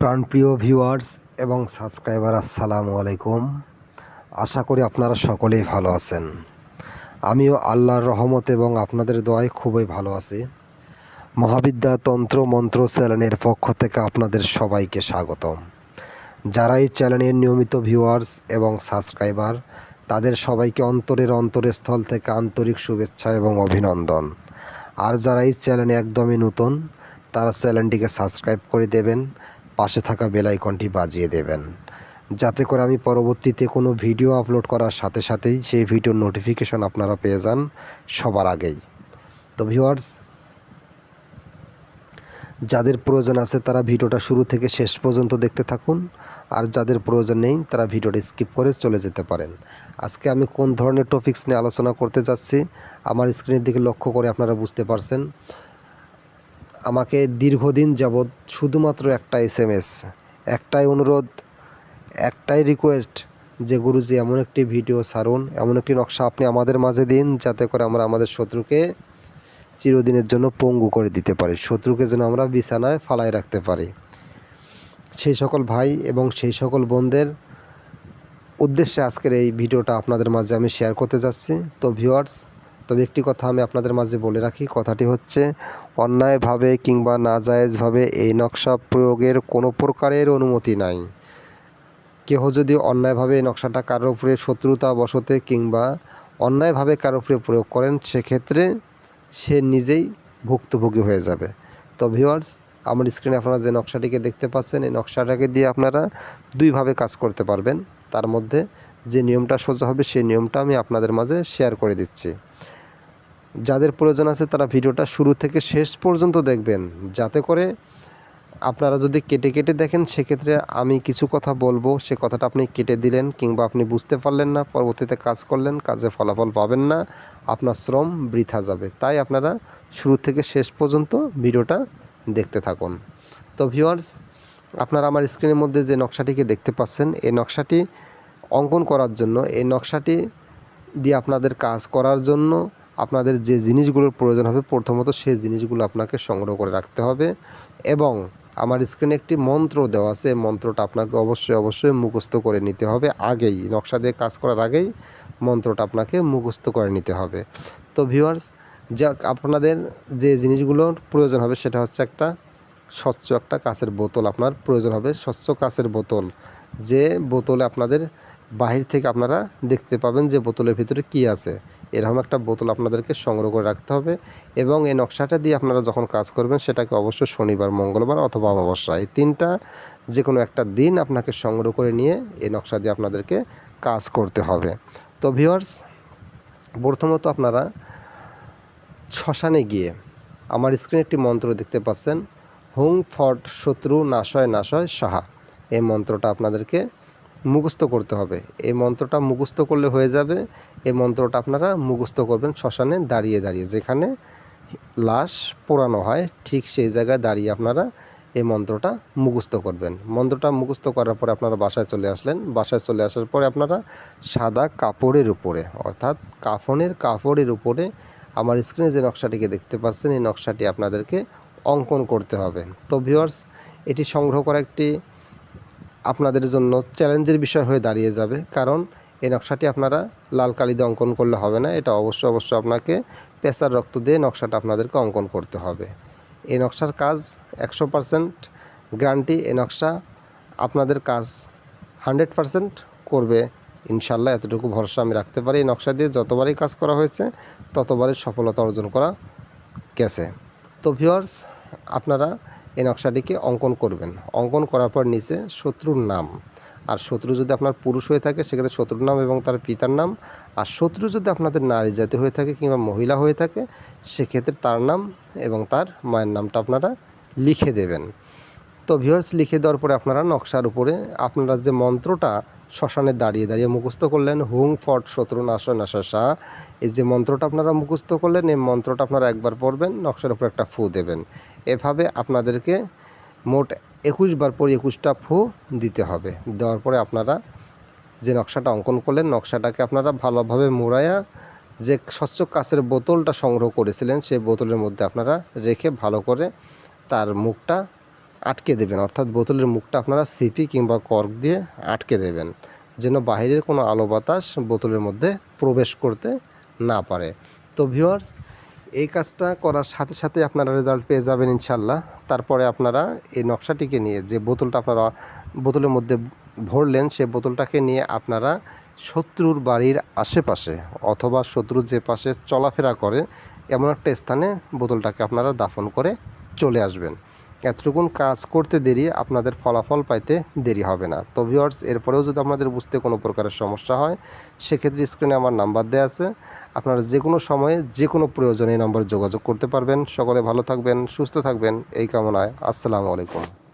প্রাণপ্রিয় ভিউয়ার্স এবং সাবস্ক্রাইবার আসসালামু আলাইকুম। আশা করি আপনারা সকলেই ভালো আছেন। আমিও আল্লাহর রহমত এবং আপনাদের দোয়ায় খুবই ভালো আছি। মহাবিদ্যা তন্ত্র মন্ত্র চ্যানেলের পক্ষ থেকে আপনাদের সবাইকে স্বাগতম। যারা এই চ্যানেলের নিয়মিত ভিউয়ার্স এবং সাবস্ক্রাইবার তাদের সবাইকে অন্তরের অন্তরস্থল থেকে আন্তরিক শুভেচ্ছা এবং অভিনন্দন। আর যারা এই চ্যানেলে একদমই নতুন, তারা চ্যানেলটিকে সাবস্ক্রাইব করে দেবেন পাশে থাকা বেল আইকনটি বাজিয়ে দেবেন। যাতে করে আমি পরবর্তীতে কোনো ভিডিও আপলোড করার সাথে সাথেই সেই ভিডিওর নোটিফিকেশন আপনারা পেয়ে যান সবার আগেই। তো ভিউয়ার্স, যাদের প্রয়োজন আছে তারা ভিডিওটা শুরু থেকে শেষ পর্যন্ত দেখতে থাকুন, আর যাদের প্রয়োজন নেই তারা ভিডিওটা স্কিপ করে চলে যেতে পারেন। আজকে আমি কোন ধরনের টপিক্স নিয়ে আলোচনা করতে যাচ্ছি, আমার স্ক্রিনের দিকে লক্ষ্য করে আপনারা বুঝতে পারছেন। আমাকে দীর্ঘদিন যাবৎ শুধুমাত্র একটা এস এম এস একটাই অনুরোধ, একটাই রিকোয়েস্ট যে গুরুজি এমন একটি ভিডিও ছাড়ুন, এমন একটি নকশা আপনি আমাদের মাঝে দিন যাতে করে আমরা আমাদের শত্রুকে চিরদিনের জন্য পঙ্গু করে দিতে পারি, শত্রুকে যেন আমরা বিছানায় ফালায় রাখতে পারি। সেই সকল ভাই এবং সেই সকল বোনদের উদ্দেশ্যে আজকের এই ভিডিওটা আপনাদের মাঝে আমি শেয়ার করতে যাচ্ছি। তো ভিউয়ার্স তবে একটি কথা আমি আপনাদের মাঝে বলে রাখি, কথাটি হচ্ছে, অন্যায়ভাবে কিংবা নাজায়েজভাবে এই নকশা প্রয়োগের কোনো প্রকারের অনুমতি নাই। কেহ যদি অন্যায়ভাবে এই নকশাটা কারোর উপরে শত্রুতা বসতে কিংবা অন্যায়ভাবে কারোর উপরে প্রয়োগ করেন, সেক্ষেত্রে সে নিজেই ভুক্তভোগী হয়ে যাবে। তো ভিওয়ার্স আমার স্ক্রিনে আপনারা যে নকশাটিকে দেখতে পাচ্ছেন, এই নকশাটাকে দিয়ে আপনারা দুইভাবে কাজ করতে পারবেন। তার মধ্যে যে নিয়মটা সোজা হবে, সেই নিয়মটা আমি আপনাদের মাঝে শেয়ার করে দিচ্ছি। যাদের প্রয়োজন আছে তারা ভিডিওটা শুরু থেকে শেষ পর্যন্ত দেখবেন। যাতে করে আপনারা যদি কেটে কেটে দেখেন, সেক্ষেত্রে আমি কিছু কথা বলব। সে কথাটা আপনি কেটে দিলেন কিংবা আপনি বুঝতে পারলেন না, পরবর্তীতে কাজ করলেন, কাজে ফলাফল পাবেন না, আপনার শ্রম বৃথা যাবে। তাই আপনারা শুরু থেকে শেষ পর্যন্ত ভিডিওটা দেখতে থাকুন। তো ভিউয়ার্স, আপনারা আমার স্ক্রিনের মধ্যে যে নকশাটিকে দেখতে পাচ্ছেন, এই নকশাটি অঙ্কন করার জন্য, এই নকশাটি দিয়ে আপনাদের কাজ করার জন্য আপনাদের যে জিনিসগুলোর প্রয়োজন হবে, প্রথমত সেই জিনিসগুলো আপনাকে সংগ্রহ করে রাখতে হবে এবং আমার স্ক্রিনে একটি মন্ত্র দেওয়া আছে মন্ত্রটা আপনাকে অবশ্যই অবশ্যই মুখস্থ করে নিতে হবে আগেই। নকশা দিয়ে কাজ করার আগেই মন্ত্রটা আপনাকে মুখস্থ করে নিতে হবে। তো ভিউয়ার্স যা আপনাদের যে জিনিসগুলোর প্রয়োজন হবে সেটা হচ্ছে একটা স্বচ্ছ একটা কাঁচের বোতল। আপনার প্রয়োজন হবে স্বচ্ছ কাঁচের বোতল। যে বোতলে আপনাদের বাহির থেকে আপনারা দেখতে পাবেন যে বোতলের ভিতরে কি আছে। এরকম একটা বোতল আপনাদেরকে সংগ্রহ করে রাখতে হবে এবং এই নকশাটা দিয়ে আপনারা যখন কাজ করবেন, সেটাকে অবশ্যই শনিবার, মঙ্গলবার অথবা অমাবস্যা এই তিনটা যে কোনো একটা দিন আপনাকে সংগ্রহ করে নিয়ে এই নকশা দিয়ে আপনাদেরকে কাজ করতে হবে। তো ভিউয়ার্স, প্রথমত আপনারা শ্মশানে গিয়ে আমার স্ক্রিনে একটি মন্ত্র দেখতে পাচ্ছেন, হুং ফট শত্রু নাশয় নাশয় সাহা। এই মন্ত্রটা আপনাদেরকে মুখস্থ করতে হবে। এই মন্ত্রটা মুখস্থ করলে হয়ে যাবে। এই মন্ত্রটা আপনারা মুখস্থ করবেন শ্মশানে দাঁড়িয়ে দাঁড়িয়ে। যেখানে লাশ পোড়ানো হয়, ঠিক সেই জায়গায় দাঁড়িয়ে আপনারা এই মন্ত্রটা মুখস্থ করবেন। মন্ত্রটা মুখস্থ করার পরে আপনারা বাসায় চলে আসলেন। বাসায় চলে আসার পরে আপনারা সাদা কাপড়ের উপরে, অর্থাৎ কাফনের কাপড়ের উপরে আমার স্ক্রিনে যে নকশাটিকে দেখতে পাচ্ছেন, এই নকশাটি আপনাদেরকে অঙ্কন করতে হবে। তো ভিউয়ার্স এটি সংগ্রহ করা একটি আপনাদের জন্য চ্যালেঞ্জের বিষয় হয়ে দাঁড়িয়ে যাবে। কারণ এই নকশাটি আপনারা লাল কালি দিয়ে অঙ্কন করলে হবে না। এটা অবশ্য অবশ্য আপনাকে পেশার রক্ত দিয়ে নকশাটা আপনাদেরকে অঙ্কন করতে হবে। এই নকশার কাজ একশো পারসেন্ট গ্যারান্টি। এই নকশা আপনাদের কাজ হান্ড্রেড পারসেন্ট করবে। ইনশাল্লাহ এতটুকু ভরসা আমি রাখতে পারি। এই নকশা দিয়ে যতবারই কাজ করা হয়েছে, ততবারই সফলতা অর্জন করা গেছে। তো ভিউয়ার্স আপনারা এই নকশাটিকে অঙ্কন করবেন। অঙ্কন করার পর নিচে শত্রুর নাম। আর শত্রু যদি আপনার পুরুষ হয়ে থাকে, সেক্ষেত্রে শত্রুর নাম এবং তার পিতার নাম। আর শত্রু যদি আপনাদের নারী জাতি হয়ে থাকে কিংবা মহিলা হয়ে থাকে, সেক্ষেত্রে তার নাম এবং তার মায়ের নামটা আপনারা লিখে দেবেন। তো ভিউয়ার্স লিখে দেওয়ার পরে আপনারা নকশার উপরে আপনারা যে মন্ত্রটা শ্মশানে দাঁড়িয়ে দাঁড়িয়ে মুখস্থ করলেন, হুং ফট শত্রু নাশয় নাশা শাহ এই যে মন্ত্রটা আপনারা মুখস্থ করলেন, এই মন্ত্রটা আপনারা একবার পড়বেন, নকশার উপর একটা ফু দেবেন। এভাবে আপনাদেরকে মোট একুশ বার পর একুশটা ফু দিতে হবে। দেওয়ার পরে আপনারা যে নকশাটা অঙ্কন করলেন, নকশাটাকে আপনারা ভালোভাবে মোড়ায়া যে স্বচ্ছ কাচের বোতলটা সংগ্রহ করেছিলেন, সেই বোতলের মধ্যে আপনারা রেখে ভালো করে তার মুখটা আটকে দেবেন। অর্থাৎ বোতলের মুখটা আপনারা সিপি কিংবা কর্ক দিয়ে আটকে দেবেন, যেন বাইরের কোনো আলো বাতাস বোতলের মধ্যে প্রবেশ করতে না পারে। তো ভিউয়ার্স, এই কাজটা করার সাথে সাথে আপনারা রেজাল্ট পেয়ে যাবেন ইনশাল্লাহ তারপরে আপনারা এই নকশাটিকে নিয়ে যে বোতলটা আপনারা বোতলের মধ্যে ভরলেন, সে বোতলটাকে নিয়ে আপনারা শত্রুর বাড়ির আশেপাশে অথবা শত্রুর যে পাশে চলাফেরা করে, এমন একটা স্থানে বোতলটাকে আপনারা দাফন করে চলে আসবেন। এতটুকুন কাজ করতে দেরি, আপনাদের ফলাফল পাইতে দেরি হবে না। তো ভিওর্স এরপরেও যদি আপনাদের বুঝতে কোনো প্রকারের সমস্যা হয়, সেক্ষেত্রে স্ক্রিনে আমার নাম্বার দেওয়া আছে। আপনারা যে কোনো সময়ে যে কোনো প্রয়োজনে এই নাম্বারে যোগাযোগ করতে পারবেন। সকলে ভালো থাকবেন, সুস্থ থাকবেন। এই কামনায় আসসালামু আলাইকুম।